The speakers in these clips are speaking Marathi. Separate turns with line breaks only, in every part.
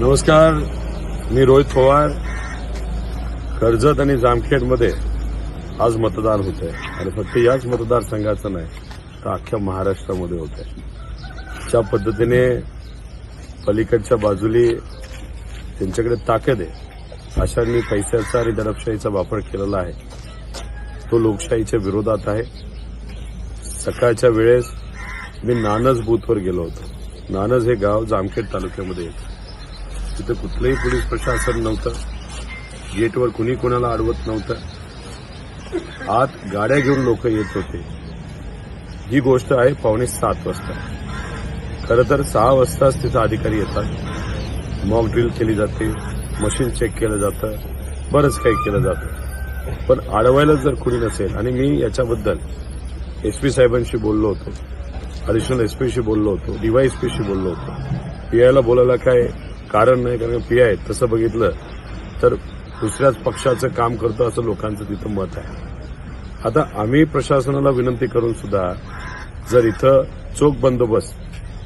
नमस्कार मी रोहित पवार. कर्जत आणि जामखेडमध्ये आज मतदान होत आहे आणि फक्त याच मतदारसंघाचं नाही तर अख्ख्या महाराष्ट्रामध्ये होत आहे ज्या पद्धतीने पलीकडच्या बाजूली त्यांच्याकडे ताकद आहे अशांनी पैशाचा आणि दडपशाहीचा वापर केलेला आहे. तो लोकशाहीच्या विरोधात आहे. सकाळच्या वेळेस मी नानज बूथवर गेलो होतो. नानज हे गाव जामखेड तालुक्यामध्ये येतं. तिथं कुठलंही पोलीस प्रशासन नव्हतं. गेटवर कुणी कोणाला अडवत नव्हतं. आत गाड्या घेऊन लोक येत होते. ही गोष्ट आहे पावणे सात वाजता. खरं तर सहा वाजताच तिथं अधिकारी येतात. मॉक ड्रिल केली जाते मशीन चेक केलं जातं बरंच काही केलं जातं. पण अडवायला जर कुणी नसेल आणि मी याच्याबद्दल एसपी साहेबांशी बोललो होतो अडिशनल एसपीशी बोललो होतो डीवायएसपीशी बोललो होतो. पीआयला बोलायला काय कारण नाही कारण पी आय तसं बघितलं तर दुसऱ्याच पक्षाचं काम करतो असं लोकांचं तिथं मत आहे. आता आम्ही प्रशासनाला विनंती करून सुद्धा जर इथं चोख बंदोबस्त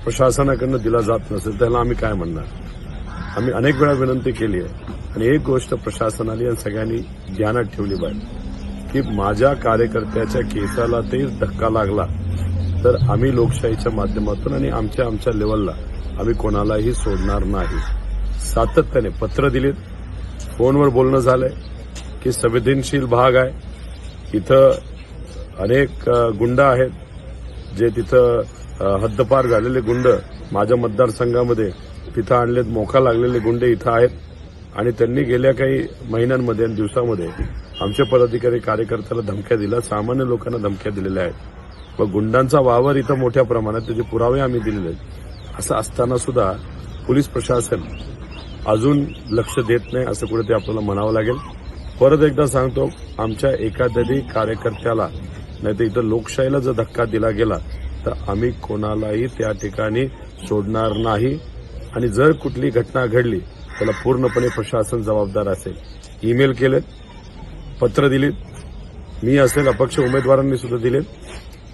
प्रशासनाकडनं दिला जात नसेल त्याला आम्ही काय म्हणणार? आम्ही अनेक वेळा विनंती केली आहे आणि एक गोष्ट प्रशासनाने आणि सगळ्यांनी ध्यानात ठेवली पाहिजे की माझ्या कार्यकर्त्याच्या केसाला ते धक्का लागला तर आम्ही लोकशाहीच्या माध्यमातून आणि आमच्या आमच्या लेवलला आम्ही कोणालाही सोडणार नाही. सातत्याने पत्र दिलीत. फोनवर बोलणं झालंय की संवेदनशील भाग आहे. इथं अनेक गुंड आहेत. जे तिथं हद्दपार झालेले गुंड माझ्या मतदारसंघामध्ये तिथं आणलेत. मोका लागलेले गुंड इथं आहेत. आणि त्यांनी गेल्या काही महिन्यांमध्ये आणि दिवसामध्ये आमचे पदाधिकारी कार्यकर्त्याला धमक्या दिल्या. सामान्य लोकांना धमक्या दिलेल्या आहेत. व गुंडांचा वावर इथं मोठ्या प्रमाणात त्याचे पुरावे आम्ही दिलेले आहेत. असं असताना सुद्धा पोलीस प्रशासन अजून लक्ष देत नाही असं कुठे ते आपल्याला म्हणावं लागेल. परत एकदा सांगतो आमच्या एखाद्याही कार्यकर्त्याला नाही तर इथं लोकशाहीला जर धक्का दिला गेला तर आम्ही कोणालाही त्या ठिकाणी सोडणार नाही. आणि जर कुठली घटना घडली त्याला पूर्णपणे प्रशासन जबाबदार असेल. ईमेल केलेत पत्र दिलीत मी असेल अपक्ष उमेदवारांनी सुद्धा दिलेत.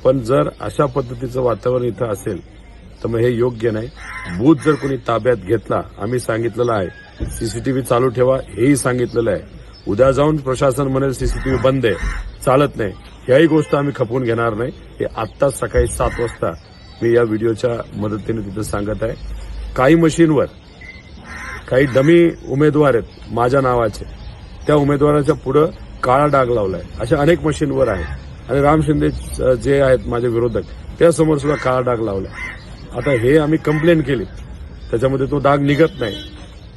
पण जर अशा पद्धतीचं वातावरण इथं असेल तर मग हे योग्य नाही. बूथ जर कोणी ताब्यात घेतला आम्ही सांगितलेलं आहे. सीसीटीव्ही चालू ठेवा हेही सांगितलेलं आहे. उद्या जाऊन प्रशासन म्हणेल सीसीटीव्ही बंद आहे. चालत नाही. याही गोष्ट आम्ही खपवून घेणार नाही. हे आत्ताच सकाळी सात वाजता मी या व्हिडिओच्या मदतीने तिथं सांगत आहे. काही मशीनवर काही डमी उमेदवार आहेत माझ्या नावाचे. त्या उमेदवाराच्या पुढं काळा डाग लावलाय. अशा अनेक मशीनवर आहे. आणि राम शिंदे जे आहेत माझे विरोधक त्यासमोर सुद्धा काळा डाग लावलाय. आता हे आम्ही कंप्लेंट केली. त्याच्यामध्ये तो डाग निघत नाही.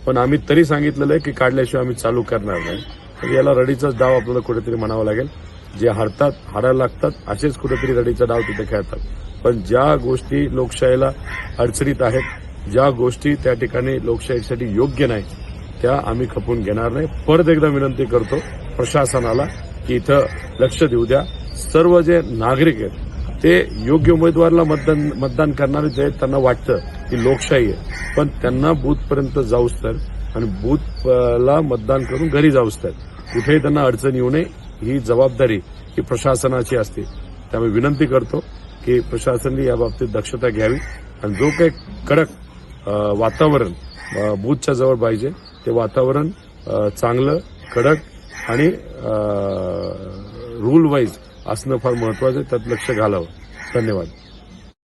पण आम्ही तरी सांगितलेलं आहे की काढल्याशिवाय आम्ही चालू करणार नाही. तर याला रडीचाच डाव आपल्याला कुठेतरी म्हणावं लागेल. जे हारतात हारायला लागतात असेच कुठेतरी रडीचा डाव तिथे खेळतात. पण ज्या गोष्टी लोकशाहीला अडचणीत आहेत ज्या गोष्टी त्या ठिकाणी लोकशाहीसाठी योग्य नाही त्या आम्ही खपून घेणार नाही. परत एकदा विनंती करतो प्रशासनाला की इथं लक्ष देऊ द्या. सर्व जे नागरिक आहेत ते योग्य उमेदवाराला मतदान मतदान करणारे जे त्यांना वाटतं की लोकशाही आहे. पण त्यांना बूथपर्यंत जाऊच तर आणि बूथला मतदान करून घरी जाऊच तर कुठेही त्यांना अडचण येऊ नये. ही जबाबदारी ही प्रशासनाची असते. त्यामुळे विनंती करतो की प्रशासनाने या बाबतीत दक्षता घ्यावी. आणि जो काही कडक वातावरण बूथच्या जवळ पाहिजे ते वातावरण चांगलं कडक आणि रूल वाईज असणं फार महत्वाचं आहे त्यात लक्ष घालावं. धन्यवाद.